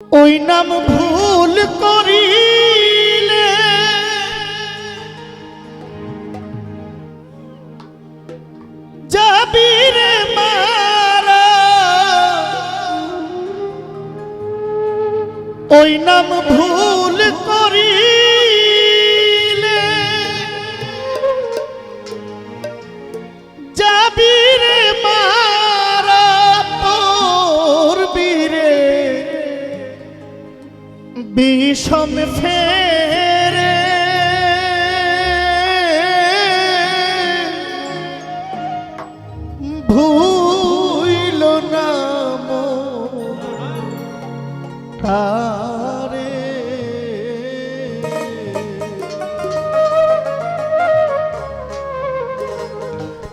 ওই নাম ভুল করিলে। যাবি মারা। ওই নাম ভুল করিলে। যাবি বিষম ফেরে। ভুইল নাম তারে।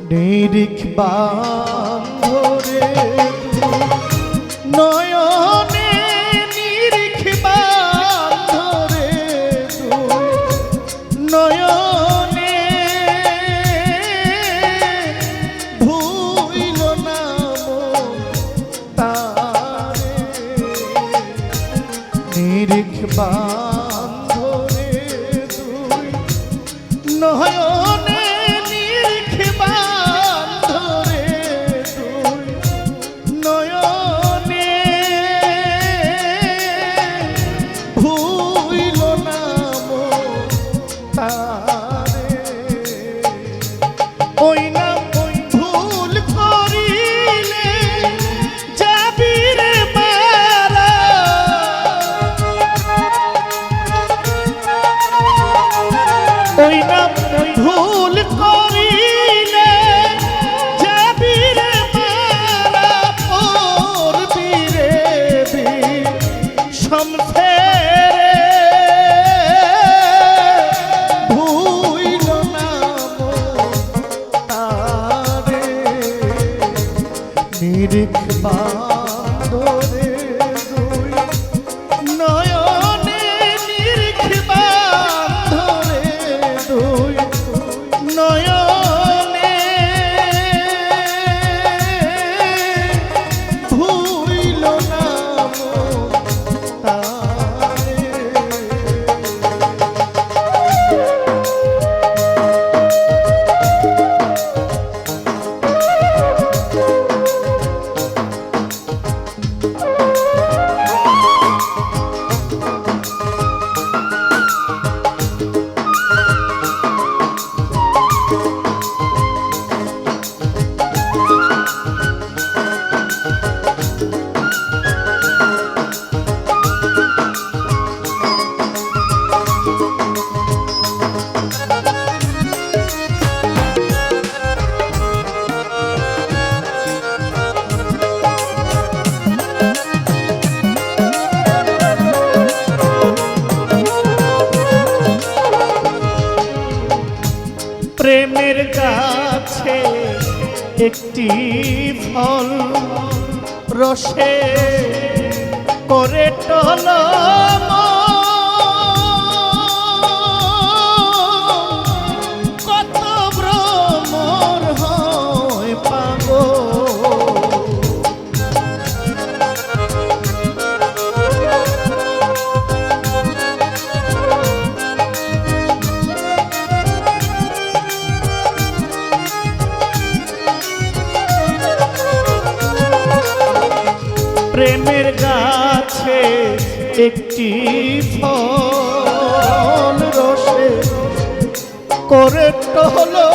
নিরিখ বান্ধরে নয় নিরিখ বান্ধরে তুই নিরিখ পা একটি ফল রসে করে টলম করে হলো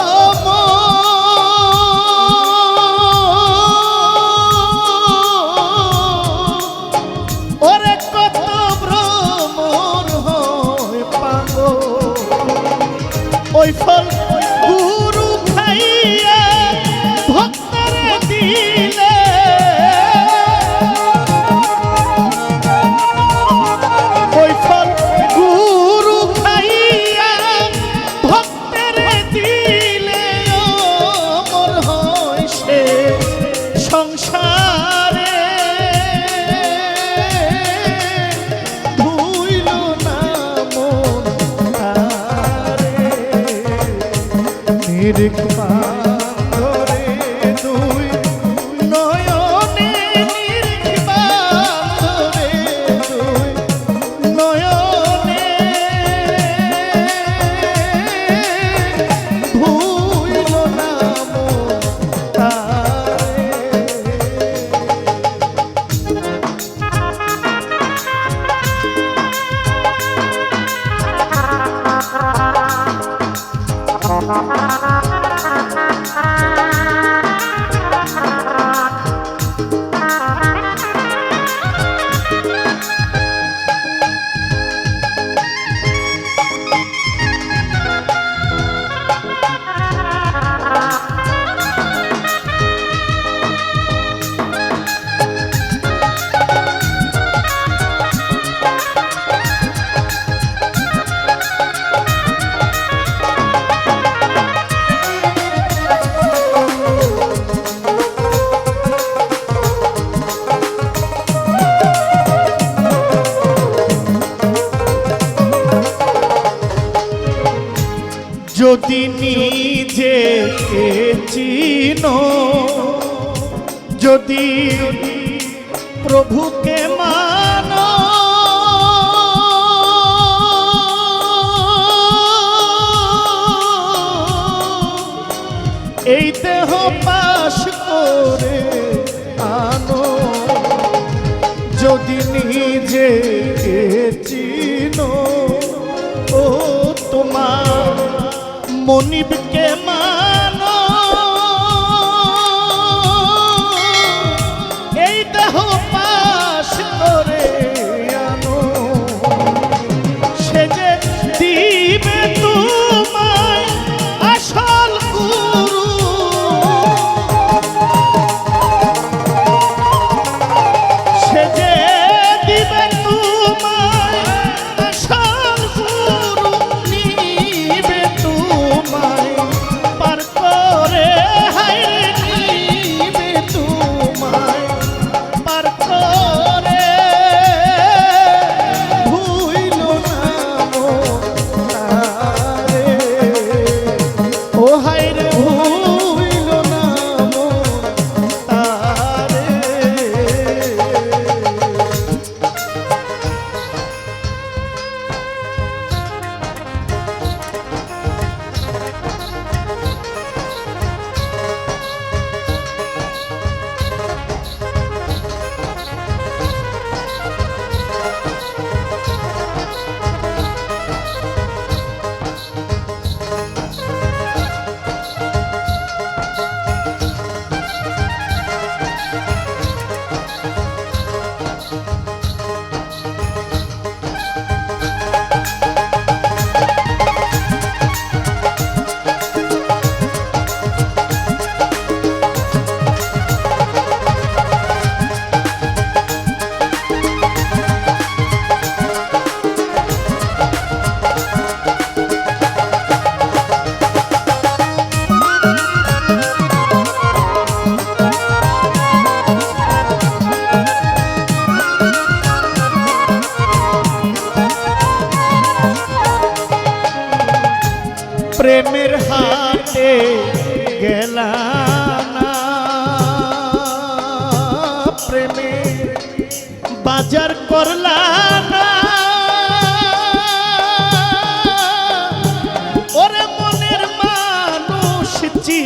রেখো যদি নিজে চিনো যদি প্রভুকে মানো এই দেহ পা মনিব প্রেমের হাতে গেলা প্রেমের বাজার করলা ওরে মনের মানুষ চি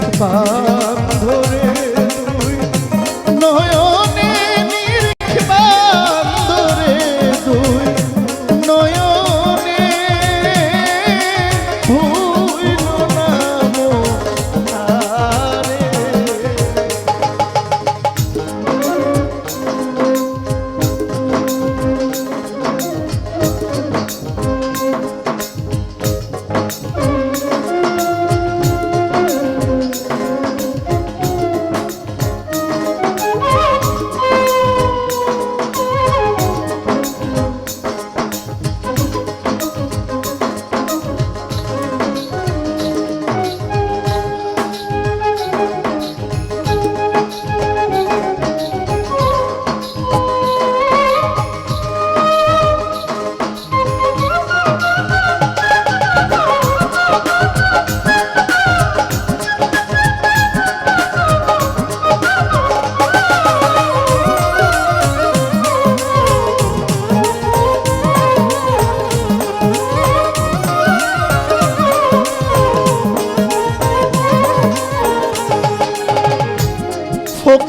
দেখবা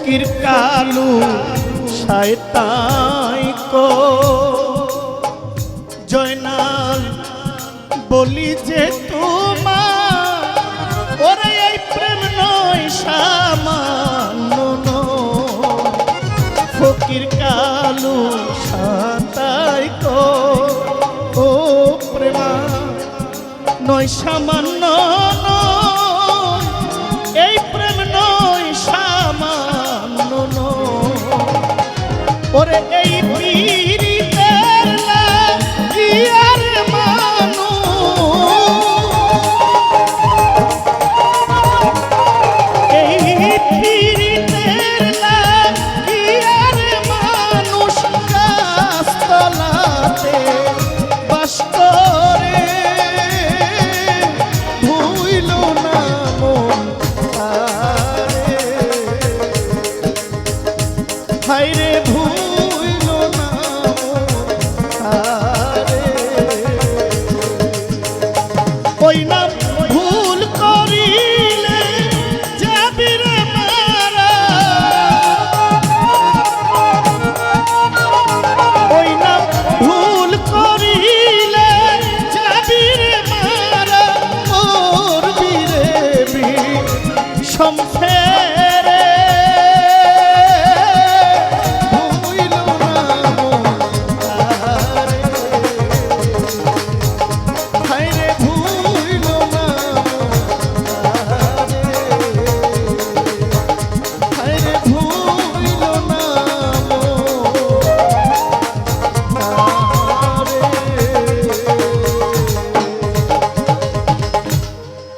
ফকির কালু শয়তাই জয়নাল, বলি যে তোমার, ওরে এই প্রেম নয় সামান্য ফকির কালু সাতাই কো। ও প্রেমা, নয় সামান্য